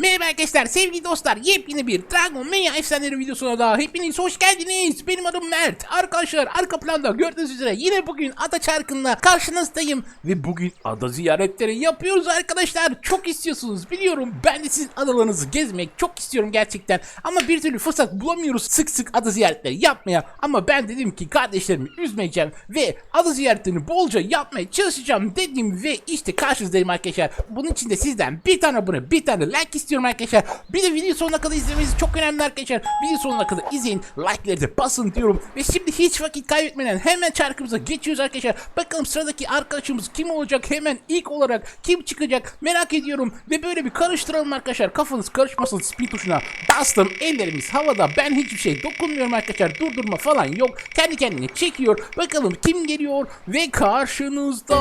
Merhaba arkadaşlar, sevgili dostlar. Yepyeni bir Dragon Mania efsaneleri videosuna da hepiniz hoş geldiniz. Benim adım Mert. Arkadaşlar arka planda gördüğünüz üzere yine bugün ada çarkında karşınızdayım. Ve bugün ada ziyaretleri yapıyoruz arkadaşlar. Çok istiyorsunuz biliyorum. Ben de sizin adalarınızı gezmek çok istiyorum gerçekten. Ama bir türlü fırsat bulamıyoruz sık sık ada ziyaretleri yapmaya. Ama ben dedim ki kardeşlerimi üzmeyeceğim ve ada ziyaretlerini bolca yapmaya çalışacağım dedim ve işte karşınızdayım arkadaşlar. Bunun için de sizden bir tane abone, bir tane like istiyorum arkadaşlar. Bir de video sonuna kadar izlemeniz çok önemli arkadaşlar. Video sonuna kadar izleyin, like'ları da basın diyorum. Ve şimdi hiç vakit kaybetmeden hemen çarkımıza geçiyoruz arkadaşlar. Bakalım sıradaki arkadaşımız kim olacak? Hemen ilk olarak kim çıkacak? Merak ediyorum. Ve böyle bir karıştıralım arkadaşlar. Kafanız karışmasın spin tuşuna. Bastım ellerimiz havada. Ben hiçbir şey dokunmuyorum arkadaşlar. Durdurma falan yok. Kendi kendine çekiyor. Bakalım kim geliyor? Ve karşınızda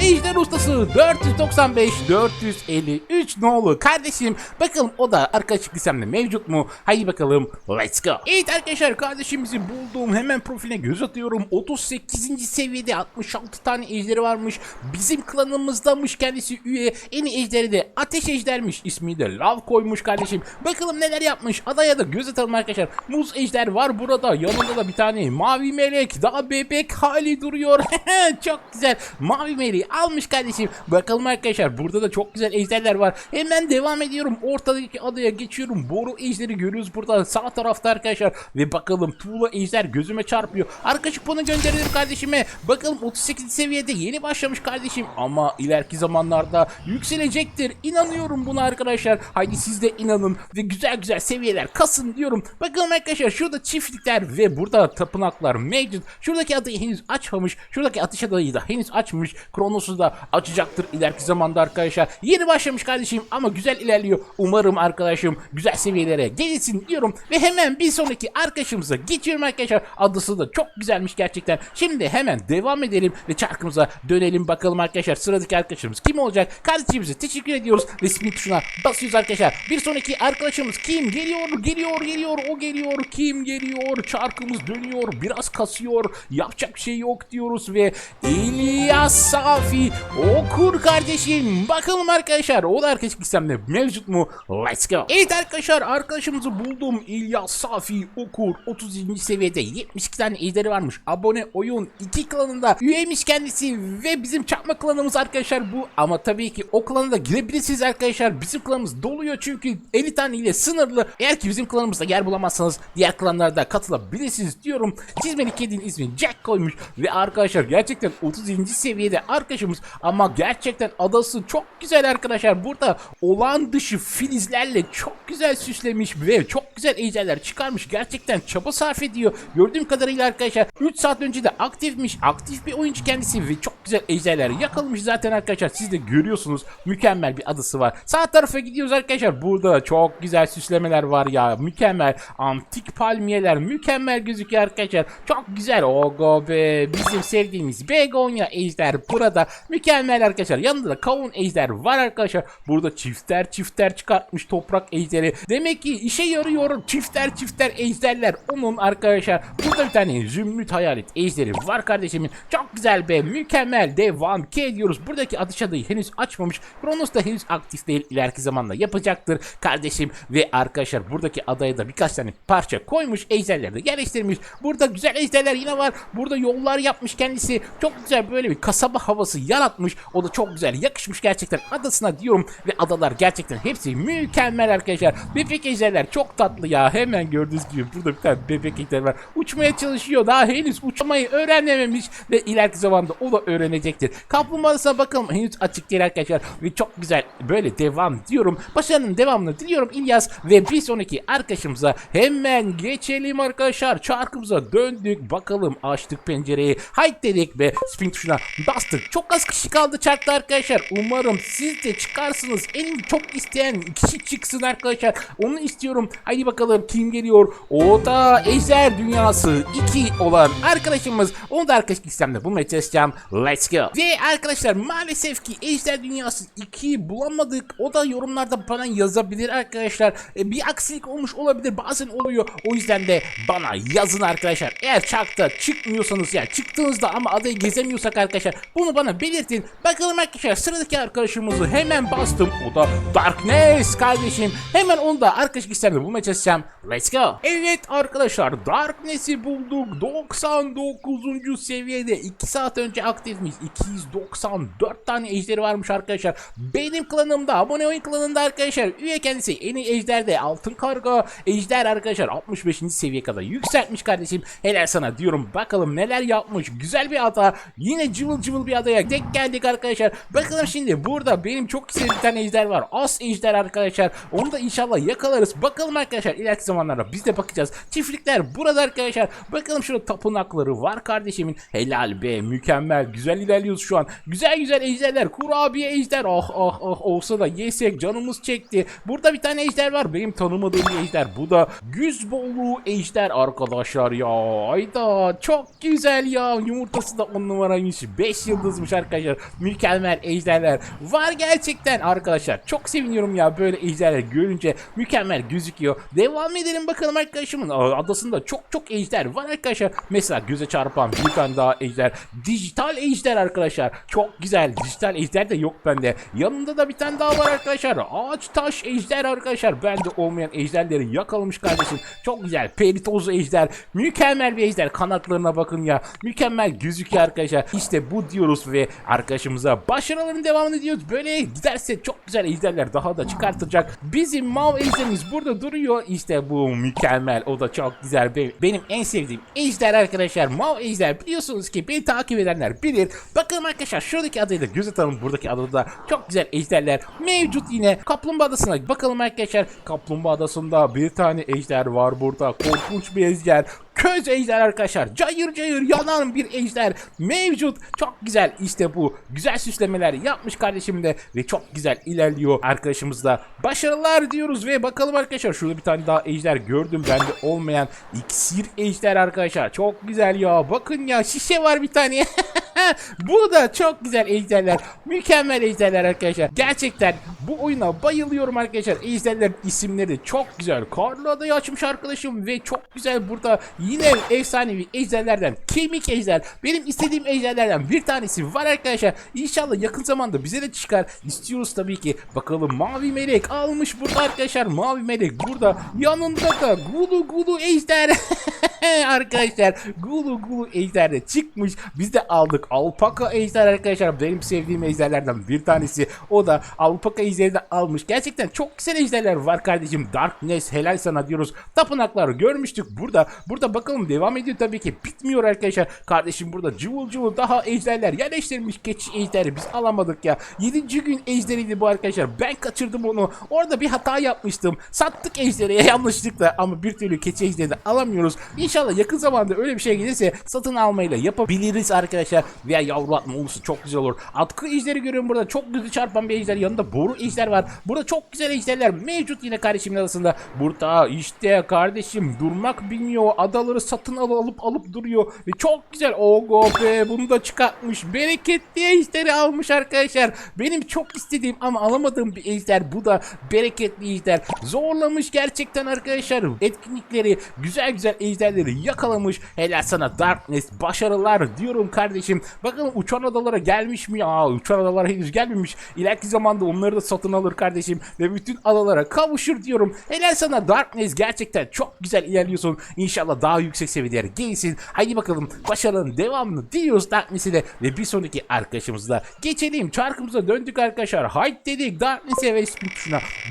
Ejder Ustası 495 453 nolu kardeşim. Bakalım o da arkadaşlık listemde mevcut mu? Haydi bakalım. Let's go. Evet arkadaşlar kardeşimizi buldum. Hemen profiline göz atıyorum. 38. seviyede 66 tane ejderi varmış. Bizim klanımızdamış kendisi üye. En iyi ejderi de ateş ejdermiş. İsmi de Lav koymuş kardeşim. Bakalım neler yapmış. Adaya da göz atalım arkadaşlar. Muz ejder var burada. Yanında da bir tane mavi melek. Daha bebek hali duruyor. çok güzel. Mavi meleği almış kardeşim. Bakalım arkadaşlar burada da çok güzel ejderler var. Hemen devam ediyorum. Ortadaki adaya geçiyorum. Boru ejderi görüyoruz burada sağ tarafta arkadaşlar. Ve bakalım tuğla ejder gözüme çarpıyor. Arkadaşlık bunu gönderelim kardeşime. Bakalım 38 seviyede yeni başlamış kardeşim. Ama ileriki zamanlarda yükselecektir. İnanıyorum buna arkadaşlar. Haydi siz de inanın ve güzel güzel seviyeler kasın diyorum. Bakalım arkadaşlar şurada çiftlikler ve burada tapınaklar mevcut. Şuradaki adayı henüz açmamış. Şuradaki atış adayı da henüz açmış. Kronos'u da açacaktır ileriki zamanda arkadaşlar. Yeni başlamış kardeşim ama güzel ilerliyor. Umarım arkadaşım güzel seviyelere gelsin diyorum. Ve hemen bir sonraki arkadaşımıza geçiyorum arkadaşlar. Adası da çok güzelmiş gerçekten. Şimdi hemen devam edelim ve çarkımıza dönelim bakalım arkadaşlar. Sıradaki arkadaşımız kim olacak? Kardeşimize teşekkür ediyoruz ve spin tuşuna basıyoruz arkadaşlar. Bir sonraki arkadaşımız kim? Geliyor, geliyor, geliyor, o geliyor. Kim geliyor? Çarkımız dönüyor, biraz kasıyor. Yapacak şey yok diyoruz ve İlyas Safi okur kardeşim. Bakalım arkadaşlar o da arkadaşlık listemde mevcut mu? Let's go. Evet arkadaşlar arkadaşımızı buldum. İlyas Safi okur 30. seviyede 72 tane ejderi varmış. Abone oyun 2 klanında üyeymiş kendisi ve bizim çakma klanımız arkadaşlar bu. Ama tabii ki o klana da girebilirsiniz arkadaşlar. Bizim klanımız doluyor çünkü 50 tane ile sınırlı. Eğer ki bizim klanımızda yer bulamazsanız diğer klanlarda katılabilirsiniz diyorum. Çizmeli kedinin ismini Jack koymuş ve arkadaşlar gerçekten 30. seviyede arkadaşımız ama gerçekten adası çok güzel arkadaşlar. Burada olağan dışı filizlerle çok güzel süslemiş ve çok güzel ejderler çıkarmış. Gerçekten çaba sarf ediyor. Gördüğüm kadarıyla arkadaşlar 3 saat önce de aktifmiş. Aktif bir oyuncu kendisi ve çok güzel ejderler yakalamış zaten arkadaşlar. Siz de görüyorsunuz. Mükemmel bir adası var. Sağ tarafa gidiyoruz arkadaşlar. Burada çok güzel süslemeler var ya. Mükemmel. Antik palmiyeler mükemmel gözüküyor arkadaşlar. Çok güzel. Ogo be. Bizim sevdiğimiz Begonya ejder burada. Mükemmel arkadaşlar. Yanında da kavun ejder var arkadaşlar. Burada çifter çifter çıkartmış toprak ejderi. Demek ki işe yarıyor. Çifter çifter ejderler. Onun arkadaşlar. Burada bir tane zümrüt hayalet ejderi var kardeşimin. Çok güzel be. Mükemmel. Devam ki ediyoruz. Buradaki atış adayı henüz açmamış. Kronos da henüz aktif değil. İleriki zamanda yapacaktır kardeşim. Ve arkadaşlar buradaki adaya da birkaç tane parça koymuş. Ejderleri de yerleştirmiş. Burada güzel ejderler yine var. Burada yollar yapmış kendisi. Çok güzel böyle bir kasaba havası yaratmış. O da çok güzel yakışmış gerçekten adasına diyorum. Ve adalar gerçekten hepsi mükemmel arkadaşlar. Bebek ejderler çok tatlı ya. Hemen gördüğünüz gibi burada bir tane bebek ejder var. Uçmaya çalışıyor. Daha henüz uçmayı öğrenememiş. Ve ileriki zamanda o da öğrenecektir. Kaplumbağasına bakalım. Henüz açık değil arkadaşlar. Ve çok güzel böyle devam diyorum. Başarının devamını diliyorum İlyas. Ve bir sonraki arkadaşımıza hemen geçelim arkadaşlar. Çarkımıza döndük. Bakalım açtık pencereyi. Hayt dedik ve spin tuşuna bastık. Çok az kişi kaldı çarkta arkadaşlar. Umarım siz de çıkarsınız. En çok isteyen kişi çıksın arkadaşlar. Onu istiyorum. Haydi bakalım kim geliyor? O da Ejder Dünyası 2 olan arkadaşımız. Onu da arkadaşlık sistemde bulmaya çalışacağım. Let's go. Ve arkadaşlar maalesef ki Ejder Dünyası 2'yi bulamadık. O da yorumlarda bana yazabilir arkadaşlar. E, bir aksilik olmuş olabilir. Bazen oluyor. O yüzden de bana yazın arkadaşlar. Eğer çarkta çıkmıyorsanız ya çıktığınızda ama adayı gezemiyorsak arkadaşlar bunu bana belirtin. Bakalım arkadaşlar sıradaki arkadaşımızı hemen bastım. O da Darkness kardeşim. Hemen onu da arkadaş listemde bulmaya çalışacağım. Let's go. Evet arkadaşlar Darkness'i bulduk. 99. seviyede 2 saat önce aktifmiş. 294 tane ejderi varmış arkadaşlar. Benim klanımda abone oyun klanında arkadaşlar. Üye kendisi en iyi ejderde altın karga ejder arkadaşlar 65. seviye kadar yükseltmiş kardeşim. Helal sana diyorum bakalım neler yapmış. Güzel bir ada. Yine cıvıl cıvıl bir adaya denk geldik arkadaşlar. Bakalım şimdi burada benim çok sevdiğim tane ejder var. As ejder arkadaşlar. Onu da inşallah yakalarız. Bakalım arkadaşlar ileriki zamanlarda biz de bakacağız. Çiftlikler burada arkadaşlar. Bakalım şurada tapınakları var kardeşimin. Helal be mükemmel. Güzel ilerliyoruz şu an. Güzel güzel ejderler. Kurabiye ejder. Ah ah ah olsa da yesek canımız çekti. Burada bir tane ejder var. Benim tanımadığım bir ejder. Bu da güzbolu ejder arkadaşlar ya. Ayda çok güzel ya. Yumurtası da 10 numaraymış. 5 yıldızmış arkadaşlar. Mükemmel ejderler. Var gerçekten arkadaşlar. Çok seviniyorum ya böyle ejderler görünce. Mükemmel gözüküyor. Devam edelim bakalım arkadaşımın adasında çok çok ejder var arkadaşlar. Mesela göze çarpan bir tane daha ejder. Dijital ejder arkadaşlar. Çok güzel. Dijital ejder de yok bende. Yanında da bir tane daha var arkadaşlar. Ağaç taş ejder arkadaşlar. Bende olmayan ejderleri yakalamış kardeşim. Çok güzel. Peritoz ejder. Mükemmel bir ejder. Kanatlarına bakın ya. Mükemmel gözüküyor arkadaşlar. İşte bu diyoruz ve arkadaşımıza başarıların devamını diyoruz. Böyle giderse çok güzel ejderler daha da çıkartacak. Bizim mav ejderimiz burada duruyor. İşte bu mükemmel. O da çok güzel. Be- Benim en sevdiğim ejder arkadaşlar. Mav ejder. Biliyorsunuz ki beni takip edenler bilir. Bakalım arkadaşlar şuradaki adayı da göz atalım. Buradaki adada da çok güzel ejderler mevcut yine. Kaplumbağa adasına bakalım arkadaşlar. Kaplumbağa adasında bir tane ejder var burada. Korkunç bir ejder. Köz ejder arkadaşlar. Cayır cayır yanan bir ejder mevcut. Çok güzel işte bu. Güzel süslemeler yapmış kardeşim de ve çok güzel ilerliyor arkadaşımız da. Başarılar diyoruz ve bakalım arkadaşlar şurada bir tane daha ejder gördüm bende olmayan iksir ejder arkadaşlar. Çok güzel ya. Bakın ya şişe var bir tane. bu da çok güzel ejderler. Mükemmel ejderler arkadaşlar. Gerçekten bu oyuna bayılıyorum arkadaşlar. Ejderlerin isimleri çok güzel. Karlı adayı açmış arkadaşım ve çok güzel burada yine efsanevi ejderlerden kemik ejder. Benim istediğim ejderlerden bir tanesi var arkadaşlar. İnşallah yakın zamanda bize de çıkar. İstiyoruz tabii ki. Bakalım mavi melek almış burada arkadaşlar. Mavi melek burada. Yanında da gulu gulu ejder. arkadaşlar gulu gulu ejder de çıkmış. Biz de aldık. Alpaka ejder arkadaşlar. Benim sevdiğim ejderlerden bir tanesi. O da alpaka ejderi de almış. Gerçekten çok güzel ejderler var kardeşim. Darkness helal sana diyoruz. Tapınakları görmüştük burada. Burada bakalım devam ediyor tabii ki. Bitmiyor arkadaşlar. Kardeşim burada cıvıl cıvıl daha ejderler yerleştirmiş. Keçi ejderi biz alamadık ya. 7. gün ejderiydi bu arkadaşlar. Ben kaçırdım onu. Orada bir hata yapmıştım. Sattık ejderiye yanlışlıkla ama bir türlü keçi ejderi de alamıyoruz. İnşallah yakın zamanda öyle bir şey gelirse satın almayla yapabiliriz arkadaşlar. Veya yavru atma olursa çok güzel olur. Atkı ejderi görüyorum burada. Çok güzel çarpan bir ejder. Yanında boru ejder var. Burada çok güzel ejderler mevcut yine kardeşimin arasında. Burada işte kardeşim durmak bilmiyor. Adaları satın al alıp alıp duruyor. Ve çok güzel. Ogo be bunu da çıkartmış. Bereketli ejderi almış arkadaşlar. Benim çok istediğim ama alamadığım bir ejder. Bu da bereketli ejder. Zorlamış gerçekten arkadaşlar. Etkinlikleri güzel güzel ejderleri yakalamış. Helal sana Darkness. Başarılar diyorum kardeşim. Bakalım uçan adalara gelmiş mi? Aa uçan adalara henüz gelmemiş. İleriki zamanda onları da satın alır kardeşim. Ve bütün adalara kavuşur diyorum. Helal sana Darkness. Gerçekten çok güzel ilerliyorsun. İnşallah daha yüksek seviyelere gelsin. Haydi bakalım başarının devamını diliyoruz Darkness'e de. Ve bir sonraki arkadaşımızla geçelim. Çarkımıza döndük arkadaşlar. Haydi dedik Darkness'e ve spin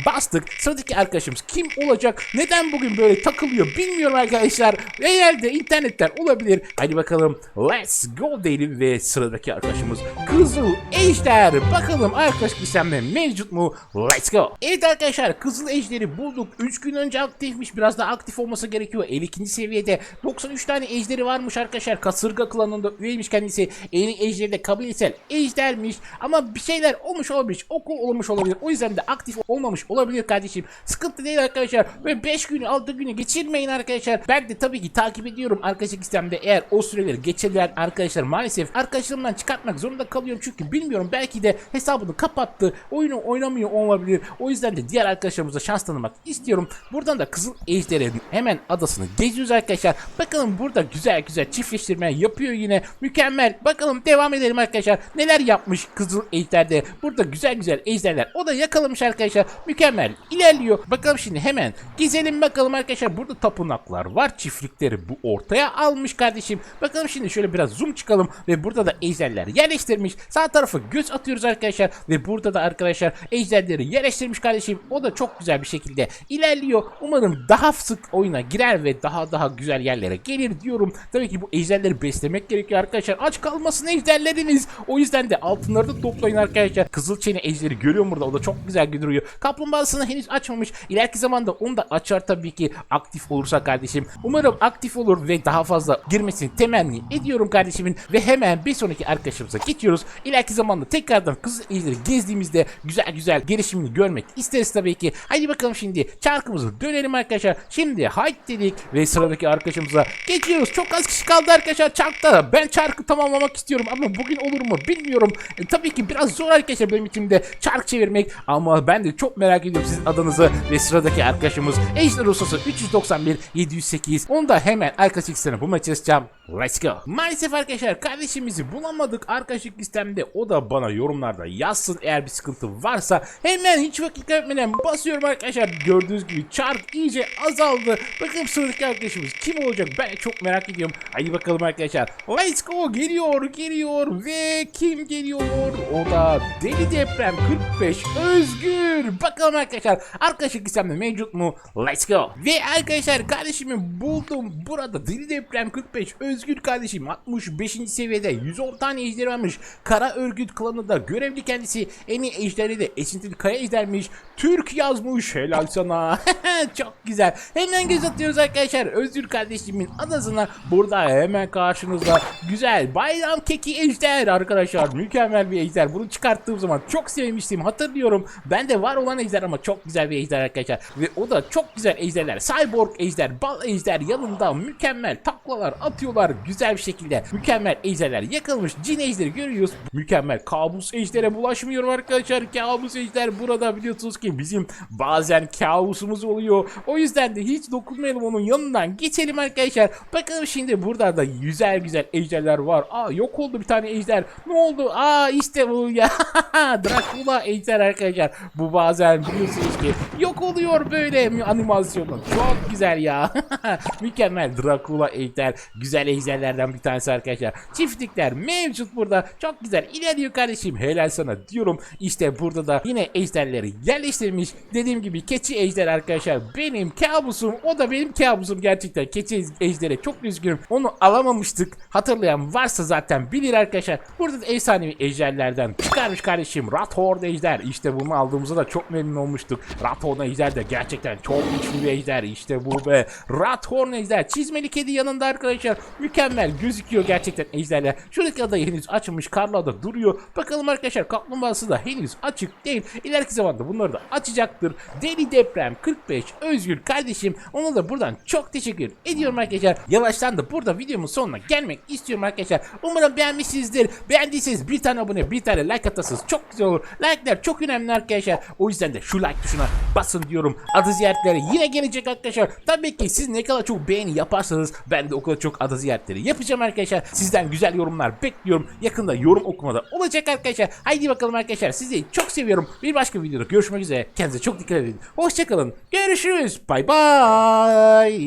bastık. Sıradaki arkadaşımız kim olacak? Neden bugün böyle takılıyor bilmiyorum arkadaşlar. Herhalde internetten olabilir. Hadi bakalım let's go diyelim ve sıradaki arkadaşımız Kızıl Ejder. Bakalım arkadaş listemde mevcut mu? Let's go. Evet arkadaşlar Kızıl Ejder'i bulduk. 3 gün önce aktifmiş. Biraz daha aktif olması gerekiyor. 52. seviyede 93 tane ejderi varmış arkadaşlar. Kasırga klanında üyeymiş kendisi. Eli ejderi de kabilesel ejdermiş. Ama bir şeyler olmuş olabilir. Okul olmuş olabilir. O yüzden de aktif olmamış olabilir kardeşim. Sıkıntı değil arkadaşlar. Ve 5 günü 6 günü geçirmeyin arkadaşlar. Ben de tabii ki takip ediyorum arkadaşlık sistemde. Eğer o süreleri geçilen arkadaşlar maalesef arkadaşlarımdan çıkartmak zorunda kalıyorum. Çünkü bilmiyorum belki de hesabını kapattı. Oyunu oynamıyor olabilir. O yüzden de diğer arkadaşlarımıza şans tanımak istiyorum. Buradan da Kızıl Ejder'in hemen adasını geziyoruz arkadaşlar. Bakalım burada güzel güzel çiftleştirme yapıyor yine. Mükemmel. Bakalım devam edelim arkadaşlar. Neler yapmış Kızıl Ejder'de. Burada güzel güzel ejderler. O da yakalamış arkadaşlar. Mükemmel. İlerliyor. Bakalım şimdi hemen gezelim bakalım arkadaşlar. Burada tapınaklar var. Çiftlikleri bu ortaya almış kardeşim. Bakalım şimdi şöyle biraz zoom çıkalım ve burada da ejderler yerleştirmiş. Sağ tarafa göz atıyoruz arkadaşlar ve burada da arkadaşlar ejderleri yerleştirmiş kardeşim. O da çok güzel bir şekilde ilerliyor. Umarım daha sık oyuna girer ve daha daha güzel yerlere gelir diyorum. Tabii ki bu ejderleri beslemek gerekiyor arkadaşlar. Aç kalmasın ejderleriniz. O yüzden de altınları da toplayın arkadaşlar. Kızıl çene ejderi görüyorum burada. O da çok güzel duruyor. Kaplumbağasını henüz açmamış. İleriki zamanda onu da açar tabii ki aktif olursa kardeşim. Umarım aktif olur ve daha fazla girmesini temenni ediyorum kardeşimin. Ve hemen bir sonraki arkadaşımıza geçiyoruz. İleriki zamanda tekrardan Kızıl ejderi gezdiğimizde güzel güzel gelişimini görmek isteriz tabii ki. Haydi bakalım şimdi çarkımızı dönelim arkadaşlar. Şimdi haydi dedik ve sıradaki arkadaşımıza geçiyoruz. Çok az kişi kaldı arkadaşlar çarkta. Ben çarkı tamamlamak istiyorum ama bugün olur mu bilmiyorum. E, tabii ki biraz zor arkadaşlar benim için de çark çevirmek ama ben de çok merak ediyorum sizin adınızı ve sıradaki arkadaşımız Ejder Ustası 391 708. Onu da hemen arkadaş listesine bulmaya çalışacağım. Let's go. Maalesef arkadaşlar kardeşimizi bulamadık arkadaşlık listemde. O da bana yorumlarda yazsın eğer bir sıkıntı varsa. Hemen hiç vakit kaybetmeden basıyorum arkadaşlar. Gördüğünüz gibi çark iyice azaldı. Bakalım sıradaki arkadaşımız kim olacak ben çok merak ediyorum. Hadi bakalım arkadaşlar. Let's go geliyor geliyor ve kim geliyor? O da Deli Deprem 45 Özgür. Bakalım arkadaşlar arkadaşlık listemde mevcut mu? Let's go. Ve arkadaşlar kardeşimi buldum. Burada Deli Deprem 45 Özgür kardeşim 65. seviyede 110 tane ejderi varmış. Kara Örgüt klanında görevli kendisi. En iyi ejderi de esintili kaya ejdermiş. Türk yazmış. Helal sana. Çok güzel. Hemen göz atıyoruz arkadaşlar. Özgür kardeşimin adasına. Burada hemen karşınızda güzel bayram keki ejder arkadaşlar. Mükemmel bir ejder. Bunu çıkarttığım zaman çok sevmiştim. Hatırlıyorum. Ben de var olan ejder ama çok güzel bir ejder arkadaşlar. Ve o da çok güzel ejderler. Cyborg ejder, bal ejder yanında mükemmel taklalar atıyorlar güzel bir şekilde. Mükemmel ejderler yakılmış. Cin ejderi görüyoruz. Mükemmel kabus ejdere bulaşmıyorum arkadaşlar. Kabus ejder burada biliyorsunuz ki bizim bazen kabusumuz oluyor. O yüzden de hiç dokunmayalım onun yanından. Geçelim arkadaşlar. Bakalım şimdi burada da güzel güzel ejderler var. Aa yok oldu bir tane ejder. Ne oldu? Aa işte bu ya. Dracula ejder arkadaşlar. Bu bazen biliyorsunuz ki yok oluyor böyle animasyonu. Çok güzel ya. Mükemmel Dracula ejder. Güzel ejderlerden bir tanesi arkadaşlar. Çiftlikler mevcut burada. Çok güzel. İlerliyor kardeşim. Helal sana diyorum. İşte burada da yine ejderleri yerleştirmiş. Dediğim gibi keçi ejder arkadaşlar. Benim kabusum. O da benim kabusum gerçekten. Keçi ejderi. Çok üzgünüm. Onu alamamıştık. Hatırlayan varsa zaten bilir arkadaşlar. Burada da efsanevi ejderlerden çıkarmış kardeşim. Rathorn ejder. İşte bunu aldığımızda da çok memnun olmuştuk. Rathorn ejder de gerçekten çok güçlü bir ejder. İşte bu be. Rathorn ejder. Çizmeli kedi yanında arkadaşlar. Mükemmel gözüküyor gerçekten ejderler. Şuradaki adayı henüz açılmış. Karla da duruyor. Bakalım arkadaşlar kaplumbağası da henüz açık değil. İleriki zamanda bunları da açacaktır. Deli Deprem 45 Özgür kardeşim. Ona da buradan çok teşekkür ediyorum arkadaşlar. Yavaştan da burada videomun sonuna gelmek istiyorum arkadaşlar. Umarım beğenmişsinizdir. Beğendiyseniz bir tane abone bir tane like atarsanız çok güzel olur. Like'lar çok önemli arkadaşlar. O yüzden de şu like tuşuna basın diyorum. Adı ziyaretleri yine gelecek arkadaşlar. Tabii ki siz ne kadar çok beğeni yaparsanız ben de o kadar çok adı ziyaretleri yapacağım arkadaşlar. Sizden güzel yorumlar bekliyorum. Yakında yorum okumada olacak arkadaşlar. Haydi bakalım arkadaşlar. Sizi çok seviyorum. Bir başka videoda görüşmek üzere. Kendinize çok dikkat edin. Hoşçakalın. Görüşürüz. Bay bay.